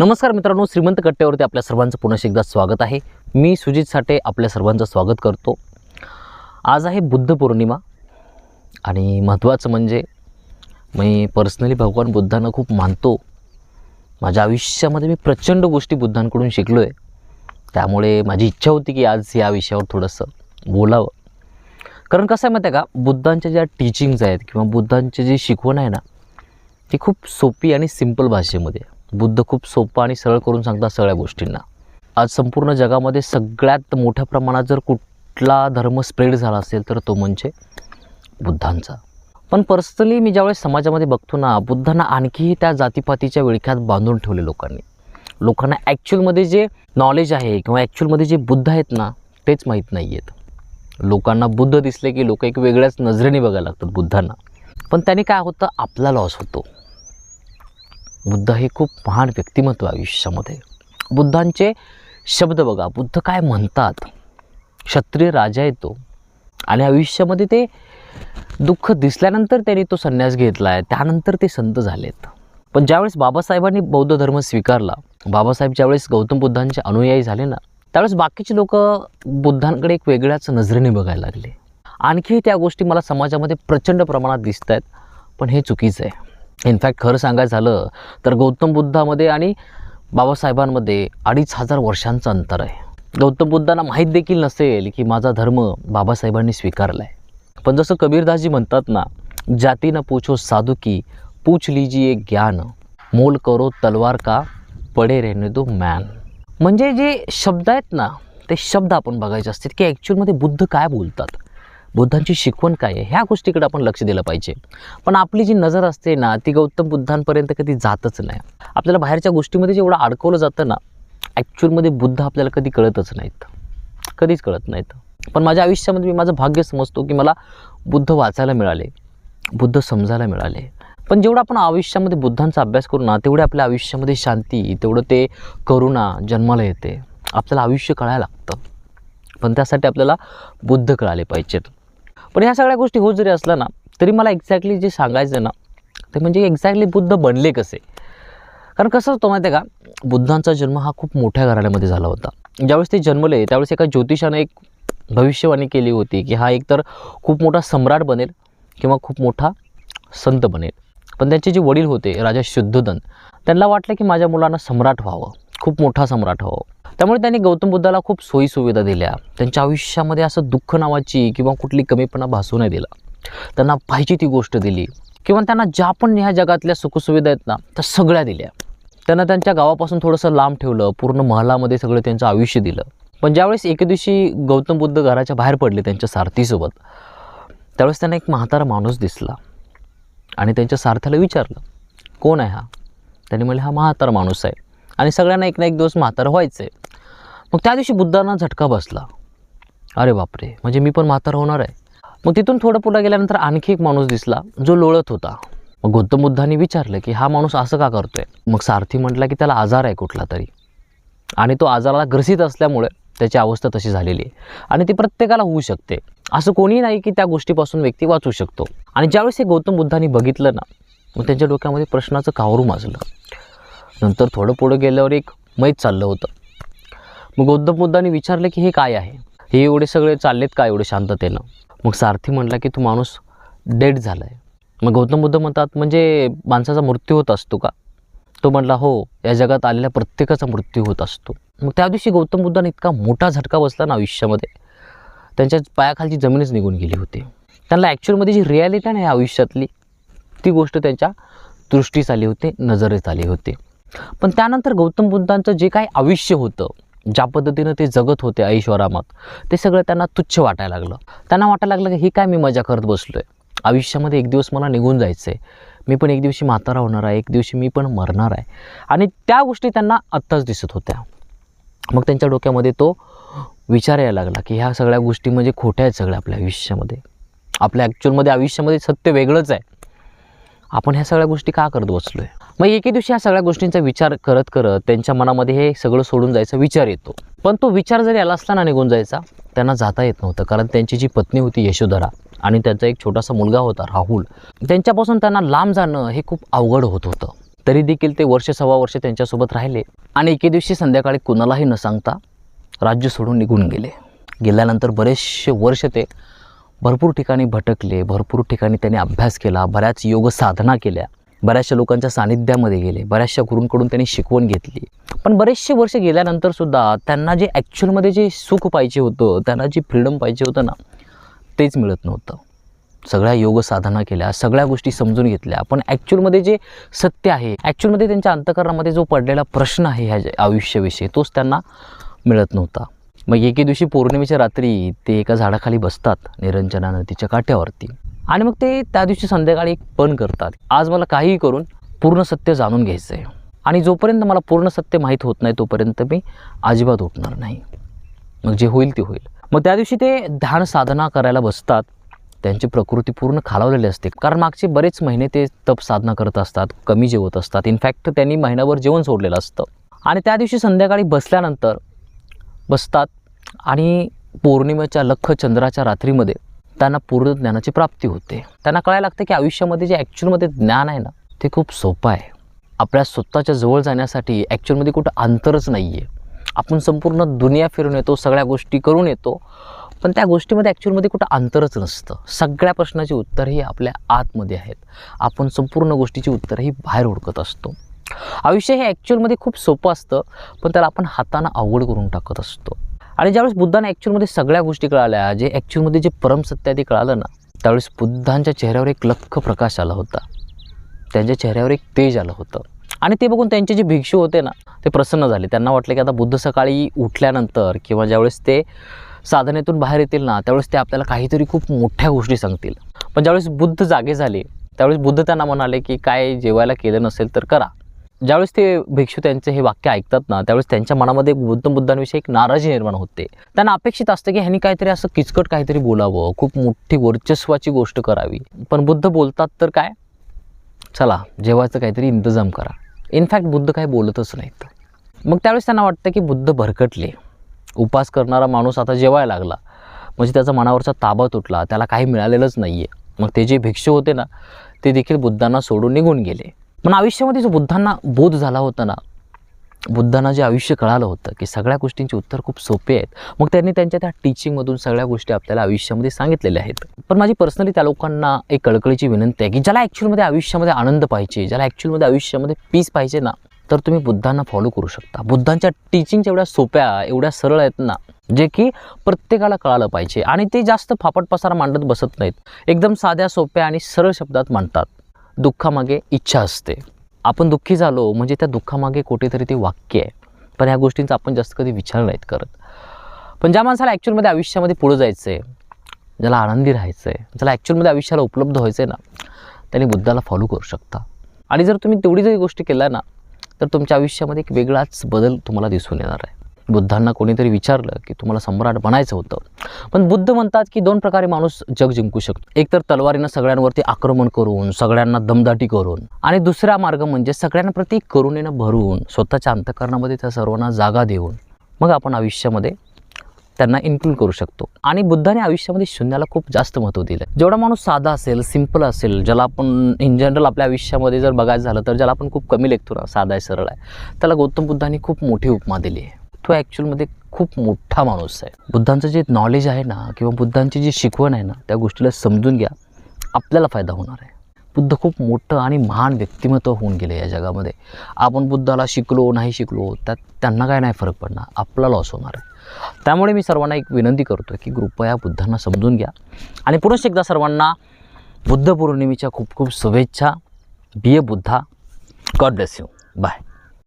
नमस्कार मित्रांनो श्रीमंत कट्ट्यावरती आपल्या सर्वांचं पुन्हा एकदा स्वागत आहे. मी सुजित साठे आपल्या सर्वांचं स्वागत करतो. आज आहे बुद्ध पौर्णिमा आणि महत्त्वाचं म्हणजे मी पर्सनली भगवान बुद्धांना खूप मानतो. माझ्या आयुष्यामध्ये मी प्रचंड गोष्टी बुद्धांकडून शिकलो आहे त्यामुळे माझी इच्छा होती की आज या विषयावर थोडंसं बोलावं. कारण कसं आहे माहिती आहे का? बुद्धांच्या ज्या टीचिंग्ज आहेत किंवा बुद्धांची जी शिकवण आहे ना ती खूप सोपी आणि सिंपल भाषेमध्ये आहे. बुद्ध खूप सोपं आणि सरळ करून सांगतात सगळ्या गोष्टींना. आज संपूर्ण जगामध्ये सगळ्यात मोठ्या प्रमाणात जर कुठला धर्म स्प्रेड झाला असेल तर तो म्हणजे बुद्धांचा. पण पर्सनली मी ज्यावेळेस समाजामध्ये बघतो ना बुद्धांना आणखीही त्या जातीपातीच्या विळख्यात बांधून ठेवले लोकांनी. लोकांना ॲक्च्युअलमध्ये जे नॉलेज आहे किंवा ॲक्च्युअलमध्ये जे बुद्ध आहेत ना तेच माहीत नाही आहेत लोकांना बुद्ध दिसले की लोक एक वेगळ्याच नजरेने बघायला लागतात बुद्धांना. पण त्याने काय होतं आपला लॉस होतो. बुद्ध हे खूप महान व्यक्तिमत्व आयुष्यामध्ये. बुद्धांचे शब्द बघा बुद्ध काय म्हणतात? क्षत्रिय राजा येतो. आणि आयुष्यामध्ये ते दुःख दिसल्यानंतर त्यांनी तो संन्यास घेतला आहे त्यानंतर ते संत झालेत. पण ज्यावेळेस बाबासाहेबांनी बौद्ध धर्म स्वीकारला बाबासाहेब ज्यावेळेस गौतम बुद्धांचे अनुयायी झाले ना त्यावेळेस बाकीचे लोक बुद्धांकडे एक वेगळ्याच नजरेने बघायला लागले. आणखी त्या गोष्टी मला समाजामध्ये प्रचंड प्रमाणात दिसत आहेत पण हे चुकीचं आहे. इनफॅक्ट खरं सांगायचं झालं तर गौतम बुद्धामध्ये आणि बाबासाहेबांमध्ये अडीच हजार वर्षांचं अंतर आहे. गौतम बुद्धांना माहीत देखील नसेल की माझा धर्म बाबासाहेबांनी स्वीकारला आहे पण जसं कबीरदासजी म्हणतात ना जाती न पूछो साधू की पूछ लीजिए ज्ञान मोल करो तलवार का पडे रेने दो मॅन. म्हणजे जे शब्द आहेत ना ते शब्द आपण बघायचे असतात की ॲक्च्युअलमध्ये बुद्ध काय बोलतात? बुद्धांची शिकवण काय आहे? ह्या गोष्टीकडे आपण लक्ष दिलं पाहिजे. पण आपली जी नजर असते ना ती गौतम बुद्धांपर्यंत कधी जातच नाही. आपल्याला बाहेरच्या गोष्टीमध्ये जेवढं अडकवलं जातं ना ॲक्च्युअलमध्ये बुद्ध आपल्याला कधी कळतच नाहीत. कधीच कळत नाहीत. पण माझ्या आयुष्यामध्ये मी माझं भाग्य समजतो की मला बुद्ध वाचायला मिळाले बुद्ध समजायला मिळाले. पण जेवढं आपण आयुष्यामध्ये बुद्धांचा अभ्यास करू ना तेवढे आपल्या आयुष्यामध्ये शांती तेवढं ते करुणा जन्माला येते. आपल्याला आयुष्य कळायला लागतं. पण त्यासाठी आपल्याला बुद्ध कळाले पाहिजेत. पण ह्या सगळ्या गोष्टी होत जरी असल्या ना तरी मला एक्झॅक्टली जे सांगायचं ना ते म्हणजे एक्झॅक्टली बुद्ध बनले कसे? कारण कसं होतं माहिती आहे का बुद्धांचा जन्म हा खूप मोठ्या घराण्यामध्ये झाला होता. ज्यावेळेस ते जन्मले त्यावेळेस एका ज्योतिषानं एक भविष्यवाणी केली होती की हा एकतर खूप मोठा सम्राट बनेल किंवा खूप मोठा संत बनेल. पण त्यांचे जे वडील होते राजा शुद्धोधन त्यांना वाटलं की माझ्या मुलांना सम्राट व्हावं खूप मोठा सम्राट व्हावं. त्यामुळे त्यांनी गौतम बुद्धाला खूप सोयीसुविधा दिल्या. त्यांच्या आयुष्यामध्ये असं दुःख नावाची किंवा कुठली कमीपणा भासू नाही दिला. त्यांना पाहिजे ती गोष्ट दिली. किंवा त्यांना ज्या पण ह्या जगातल्या सुखसुविधा आहेत ना त्या सगळ्या दिल्या. त्यांना त्यांच्या गावापासून थोडंसं लांब ठेवलं पूर्ण महालामध्ये सगळं त्यांचं आयुष्य दिलं. पण ज्यावेळेस एके दिवशी गौतम बुद्ध घराच्या बाहेर पडले त्यांच्या सारथीसोबत त्यावेळेस त्यांना एक म्हातारा माणूस दिसला. आणि त्यांच्या सारथ्याला विचारलं कोण आहे हा? त्यांनी म्हणले हा म्हातारा माणूस आहे. आणि सगळ्यांना एक ना एक दिवस म्हातारा व्हायचं आहे मग त्या दिवशी बुद्धांना झटका बसला. अरे बापरे म्हणजे मी पण म्हातार होणार आहे. मग तिथून थोडं पुढं गेल्यानंतर आणखी एक माणूस दिसला जो लोळत होता. मग गौतम बुद्धांनी विचारलं की हा माणूस असं का करतोय? मग सारथी म्हटला की त्याला आजार आहे कुठला तरी. आणि तो आजाराला ग्रसित असल्यामुळे त्याची अवस्था तशी झालेली आहे. आणि ती प्रत्येकाला होऊ शकते. असं कोणी नाही की त्या गोष्टीपासून व्यक्ती वाचू शकतो. आणि ज्यावेळेस हे गौतम बुद्धांनी बघितलं ना मग त्यांच्या डोक्यामध्ये प्रश्नाचं कावरू माजलं नंतर थोडं पुढं गेल्यावर एक मैत चाललं होतं. मग गौतम बुद्धांनी विचारलं की हे काय आहे? हे एवढे सगळे चाललेत का एवढे शांततेनं? मग सारथी म्हटला की तो माणूस डेड झाला आहे मग गौतम बुद्ध म्हणतात म्हणजे माणसाचा मृत्यू होत असतो का? तो म्हटला हो या जगात आलेल्या प्रत्येकाचा मृत्यू होत असतो. मग त्या दिवशी गौतम बुद्धाने इतका मोठा झटका बसला ना आयुष्यामध्ये. त्यांच्या पायाखालची जमीनच निघून गेली होती. त्यांना ॲक्च्युअलमध्ये जी रिॲलिटी आहे ना आयुष्यातली ती गोष्ट त्यांच्या दृष्टीस आली होती नजरेत आली होती. पण त्यानंतर गौतम बुद्धांचं जे काही आयुष्य होतं ज्या पद्धतीनं ते जगत होते ऐश्वरामात ते सगळं त्यांना तुच्छ वाटायला लागलं. त्यांना वाटायला लागलं की ही काय मी मजा करत बसलो आहे आयुष्यामध्ये एक दिवस मला निघून जायचं आहे मी पण एक दिवशी म्हातारा होणार आहे एक दिवशी मी पण मरणार आहे. आणि त्या गोष्टी त्यांना आत्ताच दिसत होत्या. मग त्यांच्या डोक्यामध्ये तो विचार यायला लागला की ह्या सगळ्या गोष्टी म्हणजे खोट्या आहेत सगळ्या आपल्या आयुष्यामध्ये. आपल्या ॲक्च्युअलमध्ये आयुष्यामध्ये सत्य वेगळंच आहे. आपण ह्या सगळ्या गोष्टी का करत बसलो आहे मग एके दिवशी ह्या सगळ्या गोष्टींचा विचार करत करत त्यांच्या मनामध्ये हे सगळं सोडून जायचा विचार येतो. पण तो विचार जरी आला असताना निघून जायचा त्यांना जाता येत नव्हतं. कारण त्यांची जी पत्नी होती यशोधरा आणि त्यांचा एक छोटासा मुलगा होता राहुल त्यांच्यापासून त्यांना लांब जाणं हे खूप अवघड होत होतं. तरी देखील ते वर्ष सव्वा वर्ष त्यांच्यासोबत राहिले आणि एके दिवशी संध्याकाळी कुणालाही न सांगता राज्य सोडून निघून गेले. गेल्यानंतर बरेचसे वर्ष ते भरपूर ठिकाणी भटकले भरपूर ठिकाणी त्यांनी अभ्यास केला बऱ्याच योग साधना केल्या बऱ्याचशा लोकांच्या सानिध्यामध्ये गेले बऱ्याचशा गुरूंकडून त्यांनी शिकवण घेतली. पण बरेचसे वर्ष गेल्यानंतर सुद्धा त्यांना जे ॲक्च्युअलमध्ये जे सुख पाहिजे होतं त्यांना जे फ्रीडम पाहिजे होतं ना तेच मिळत नव्हतं. सगळ्या योग साधना केल्या सगळ्या गोष्टी समजून घेतल्या पण ॲक्च्युअलमध्ये जे सत्य आहे ॲक्च्युअलमध्ये त्यांच्या अंतकरणामध्ये जो पडलेला प्रश्न आहे ह्या आयुष्याविषयी तोच त्यांना मिळत नव्हता. मग एके दिवशी पौर्णिमेच्या रात्री ते एका झाडाखाली बसतात निरंजना नदीच्या काठ्यावरती आणि मग ते त्या दिवशी संध्याकाळी एक पण करतात. आज मला काहीही करून पूर्ण सत्य जाणून घ्यायचं आहे आणि जोपर्यंत मला पूर्ण सत्य माहीत होत नाही तोपर्यंत मी अजिबात उठणार नाही. मग जे होईल ते होईल. मग त्या दिवशी ते ध्यान साधना करायला बसतात. त्यांची प्रकृती पूर्ण खालावलेली असते. कारण मागचे बरेच महिने ते तप साधना करत असतात कमी जेवत असतात. इनफॅक्ट त्यांनी महिनाभर जेवण सोडलेलं असतं. आणि त्या दिवशी संध्याकाळी बसल्यानंतर बसतात आणि पौर्णिमेच्या लख चंद्राच्या रात्रीमध्ये त्यांना पूर्ण ज्ञानाची प्राप्ती होते. त्यांना कळायला लागतं की आयुष्यामध्ये जे ॲक्च्युअलमध्ये ज्ञान आहे ना ते खूप सोपं आहे. आपल्या स्वतःच्या जवळ जाण्यासाठी ॲक्च्युअलमध्ये कुठं अंतरच नाही आहे आपण संपूर्ण दुनिया फिरून येतो सगळ्या गोष्टी करून येतो पण त्या गोष्टीमध्ये ॲक्च्युअलमध्ये कुठं अंतरच नसतं. सगळ्या प्रश्नाची उत्तरं ही आपल्या आतमध्ये आहेत. आपण संपूर्ण गोष्टीची उत्तरं ही बाहेर ओळखत असतो. आयुष्य हे ॲक्च्युअलमध्ये खूप सोपं असतं पण त्याला आपण हातानं अवघड करून टाकत असतो. आणि ज्यावेळेस बुद्धांना ॲक्च्युअलमध्ये सगळ्या गोष्टी कळाल्या जे ॲक्च्युअलमध्ये जे परमसत्य ते कळालं ना त्यावेळेस बुद्धांच्या चेहऱ्यावर एक लख्ख प्रकाश आला होता. त्यांच्या चेहऱ्यावर एक तेज आलं होतं. आणि ते बघून त्यांचे जे भिक्षू होते ना ते प्रसन्न झाले. त्यांना वाटले की आता बुद्ध सकाळी उठल्यानंतर किंवा ज्यावेळेस ते साधनेतून बाहेर येतील ना त्यावेळेस ते आपल्याला काहीतरी खूप मोठ्या गोष्टी सांगतील. पण ज्यावेळेस बुद्ध जागे झाले त्यावेळेस बुद्ध त्यांना म्हणाले की काय जेवायला केलं नसेल तर करा. ज्यावेळेस ते भिक्षू त्यांचे हे वाक्य ऐकतात ना त्यावेळेस त्यांच्या मनामध्ये बुद्ध बुद्धांविषयी एक नाराजी निर्माण होते. त्यांना अपेक्षित असतं की ह्यांनी काहीतरी असं किचकट काहीतरी बोलावं खूप मोठी वर्चस्वाची गोष्ट करावी. पण बुद्ध बोलतात तर काय? चला जेवायचं काहीतरी इंतजाम करा. इनफॅक्ट बुद्ध काही बोलतच नाहीत. मग त्यावेळेस त्यांना वाटतं की बुद्ध भरकटले. उपास करणारा माणूस आता जेवायला लागला. म्हणजे त्याचा मनावरचा ताबा तुटला त्याला काही मिळालेलंच नाही आहे मग ते जे भिक्षू होते ना ते देखील बुद्धांना सोडून निघून गेले. पण आयुष्यामध्ये जो बुद्धांना बोध झाला होता ना बुद्धांना जे आयुष्य कळालं होतं की सगळ्या गोष्टींची उत्तर खूप सोपे आहेत. मग त्यांनी त्यांच्या त्या टीचिंगमधून सगळ्या गोष्टी आपल्याला आयुष्यामध्ये सांगितलेल्या आहेत. पण माझी पर्सनली त्या लोकांना एक कळकळीची विनंती आहे की ज्याला ॲक्च्युअलमध्ये आयुष्यामध्ये आनंद पाहिजे ज्याला ॲक्च्युअलमध्ये आयुष्यामध्ये पीस पाहिजे ना तर तुम्ही बुद्धांना फॉलो करू शकता. बुद्धांच्या टीचिंग एवढ्या सोप्या एवढ्या सरळ आहेत ना जे की प्रत्येकाला कळालं पाहिजे. आणि ते जास्त फापट पसारा मांडत बसत नाहीत. एकदम साध्या सोप्या आणि सरळ शब्दात मांडतात. दुःखामागे इच्छा असते. आपण दुःखी झालो म्हणजे त्या दुःखामागे कुठेतरी ते वाक्य आहे. पण ह्या गोष्टींचा आपण जास्त कधी विचार नाहीत करत. पण ज्या माणसाला ॲक्च्युअलमध्ये आयुष्यामध्ये पुढं जायचं आहे ज्याला आनंदी राहायचं आहे ज्याला ॲक्च्युअलमध्ये आयुष्याला उपलब्ध व्हायचं आहे ना त्यांनी बुद्धाला फॉलो करू शकता. आणि जर तुम्ही तेवढी जरी गोष्टी केल्या ना तर तुमच्या आयुष्यामध्ये एक वेगळाच बदल तुम्हाला दिसून येणार आहे. बुद्धांना कोणीतरी विचारलं की तुम्हाला सम्राट बनायचं होतं. पण बुद्ध म्हणतात की दोन प्रकारे माणूस जग जिंकू शकतो. एक तर तलवारीनं सगळ्यांवरती आक्रमण करून सगळ्यांना दमदाटी करून आणि दुसरा मार्ग म्हणजे सगळ्यांप्रती करुणेनं भरून स्वतःच्या अंतकरणामध्ये त्या सर्वांना जागा देऊन मग आपण आयुष्यामध्ये त्यांना इन्क्लूड करू शकतो. आणि बुद्धाने आयुष्यामध्ये शून्याला खूप जास्त महत्त्व दिलं जेवढा माणूस साधा असेल सिंपल असेल ज्याला आपण इन जनरल आपल्या आयुष्यामध्ये जर बघायचं झालं तर ज्याला आपण खूप कमी लेखतो ना साधा आहे सरळ आहे त्याला गौतम बुद्धाने खूप मोठी उपमा दिली आहे. तो ॲक्च्युअलमध्ये खूप मोठा माणूस आहे. बुद्धांचं जे नॉलेज आहे ना किंवा बुद्धांची जी शिकवण आहे ना त्या गोष्टीला समजून घ्या आपल्याला फायदा होणार आहे. बुद्ध खूप मोठं आणि महान व्यक्तिमत्व होऊन गेले या जगामध्ये. आपण बुद्धाला शिकलो नाही शिकलो त्यात त्यांना काय नाही फरक पडणार आपला लॉस होणार आहे. त्यामुळे मी सर्वांना एक विनंती करतो की कृपया बुद्धांना समजून घ्या. आणि पुनश्च एकदा सर्वांना बुद्ध पौर्णिमेच्या खूप खूप शुभेच्छा. Be a Buddha God bless you bye